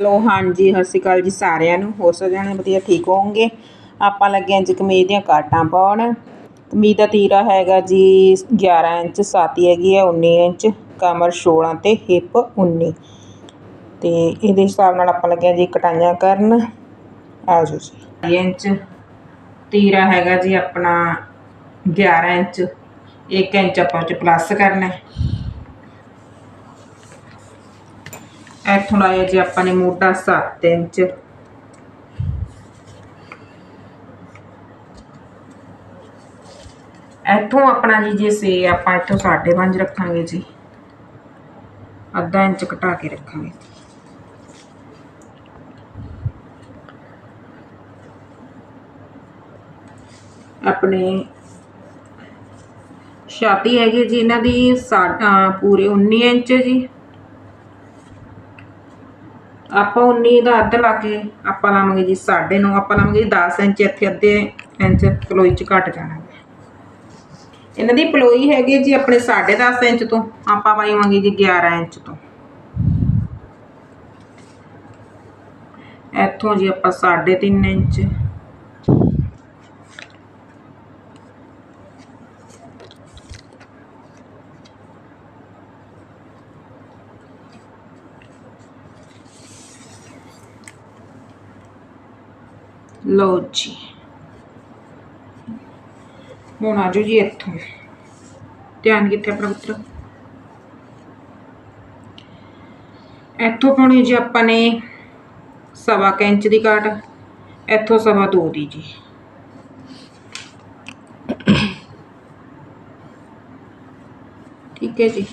Hello ਹਾਂਜੀ, ਸਤਿ ਸ਼੍ਰੀ ਅਕਾਲ ਜੀ ਸਾਰਿਆਂ ਨੂੰ। ਹੋ ਸੋ ਜਾਣੇ ਵਧੀਆ ਠੀਕ ਹੋਵੋਗੇ? ਆਪਾਂ ਲੱਗੇ ਹਾਂ ਜੀ ਕਮੀਜ਼ ਦੀਆਂ ਕਾਟਾਂ ਪਾਉਣ। ਕਮੀਜ਼ ਦਾ ਤੀਰਾ ਹੈਗਾ ਜੀ 11 ਇੰਚ, ਸਾਤੀ ਹੈਗੀ ਹੈ 19 ਇੰਚ, ਕਮਰ 16 ਤੇ ਹਿੱਪ 19 ਤੇ ਇਹਦੇ ਹਿਸਾਬ ਨਾਲ ਆਪਾਂ ਲੱਗੇ ਜੀ ਕਟਾਈਆਂ ਕਰਨ। ਆ ਜਾਓ ਜੀ। 2 ਇੰਚ ਤੀਰਾ ਹੈਗਾ ਜੀ ਆਪਣਾ 11 ਇੰਚ। 1 ਇੰਚ ਆਪਾਂ ਉਹ 'ਚ ਪਲੱਸ ਕਰਨਾ ਹੈ। ਇੱਥੋਂ ਲਾਇਆ ਜੀ ਆਪਾਂ ਨੇ ਮੋਢਾ 7 ਇੰਚ। ਇੱਥੋਂ ਆਪਣਾ ਜੀ ਜੇ ਸੇ ਆਪਾਂ ਇੱਥੋਂ 5.5 ਰੱਖਾਂਗੇ ਜੀ। ਅੱਧਾ ਇੰਚ ਘਟਾ ਕੇ ਰੱਖਾਂਗੇ। ਆਪਣੇ ਛਾਤੀ ਹੈਗੀ ਜੀ ਇਹਨਾਂ ਦੀ ਸਾ- ਪੂਰੇ 19 ਇੰਚ ਜੀ। ਆਪਾਂ 19 ਦਾ ਅੱਧ ਲਾ ਕੇ ਆਪਾਂ ਲਾਵਾਂਗੇ ਜੀ 9.5 ਆਪਾਂ ਲਾਵਾਂਗੇ ਜੀ 10 ਇੰਚ, ਇੱਥੇ ਅੱਧੇ ਇੰਚ ਪਲੋਈ ਚ ਘਟ ਜਾਣਾ ਇਹਨਾਂ ਦੀ ਪਲੋਈ ਹੈਗੀ ਜੀ ਆਪਣੇ 10.5 ਇੰਚ ਤੋਂ, ਆਪਾਂ ਪਾਈਵਾਂਗੇ ਜੀ 11 ਇੰਚ ਤੋਂ। ਇੱਥੋਂ ਜੀ ਆਪਾਂ 3.5 ਇੰਚ ਲਓ ਜੀ। ਹੁਣ ਆ ਜਾਓ ਜੀ ਇੱਥੋਂ। ਧਿਆਨ ਕਿੱਥੇ ਆਪਣਾ ਪੁੱਤਰ? ਇੱਥੋਂ ਪਾਉਣੀ ਜੀ ਆਪਾਂ ਨੇ ਸਵਾ ਇੰਚ ਦੀ ਕਾਟ ਇੱਥੋਂ ਸਵਾ ਦੋ ਦੀ ਜੀ। ਠੀਕ ਹੈ ਜੀ।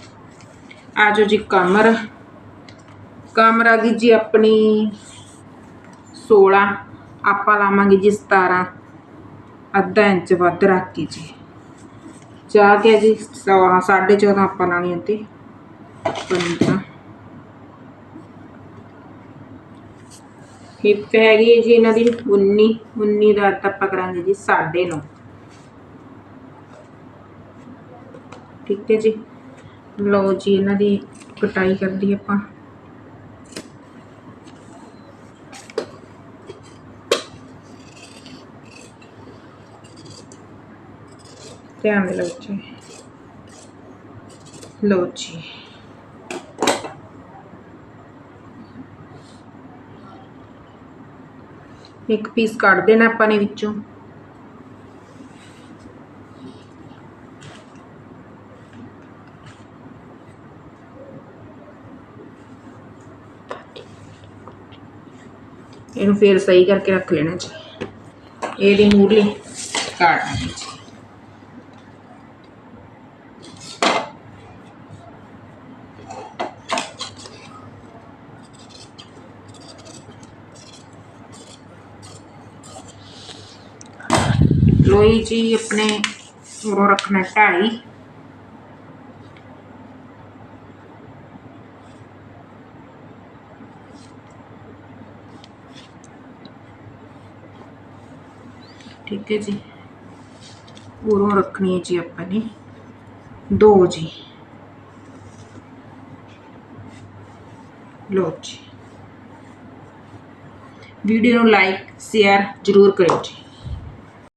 ਆ ਜਾਓ ਜੀ ਕਮਰ। ਕਮਰ ਆ ਗਈ ਜੀ ਆਪਣੀ 16 ਆਪਾਂ ਲਾਵਾਂਗੇ ਜੀ 17 ਅੱਧਾ ਇੰਚ ਵੱਧ ਰੱਖ ਕੇ ਜੀ। ਜਾ ਕੇ ਜੀ? ਸਵਾ ਸਾਢੇ 14 ਆਪਾਂ ਲਾਣੀ ਉੱਤੇ 15 ਹਿੱਪ ਹੈਗੀ ਹੈ ਜੀ ਇਹਨਾਂ ਦੀ 19 19 ਦਾ ਅੱਧ ਆਪਾਂ ਕਰਾਂਗੇ ਜੀ 9.5 ਠੀਕ ਹੈ ਜੀ। ਲਓ ਜੀ, ਇਹਨਾਂ ਦੀ ਕਟਾਈ ਕਰਦੀ ਆਪਾਂ। ਧਿਆਨ ਦੇ ਲਓ ਜੀ। ਲਓ ਜੀ। ਇੱਕ ਪੀਸ ਕੱਢ ਦੇਣਾ ਆਪਾਂ ਨੇ ਵਿੱਚੋਂ। ਇਹਨੂੰ ਫੇਰ ਸਹੀ ਕਰਕੇ ਰੱਖ ਲੈਣਾ ਜੀ। ਇਹਦੀ ਮੂਰਲੀ ਕਾਟਣਾ ਜੀ। ਲੋਈ ਜੀ ਆਪਣੇ ਉਹ ਰੱਖਣਾ ਢਾਈ ਠੀਕ ਹੈ ਜੀ ਉਰੋਂ ਰੱਖਣੀ ਹੈ ਜੀ ਆਪਾਂ ਨੇ ਦੋ ਜੀ ਲੋ ਜੀ ਵੀਡੀਓ ਨੂੰ ਲਾਈਕ ਸ਼ੇਅਰ ਜ਼ਰੂਰ ਕਰਿਓ ਜੀ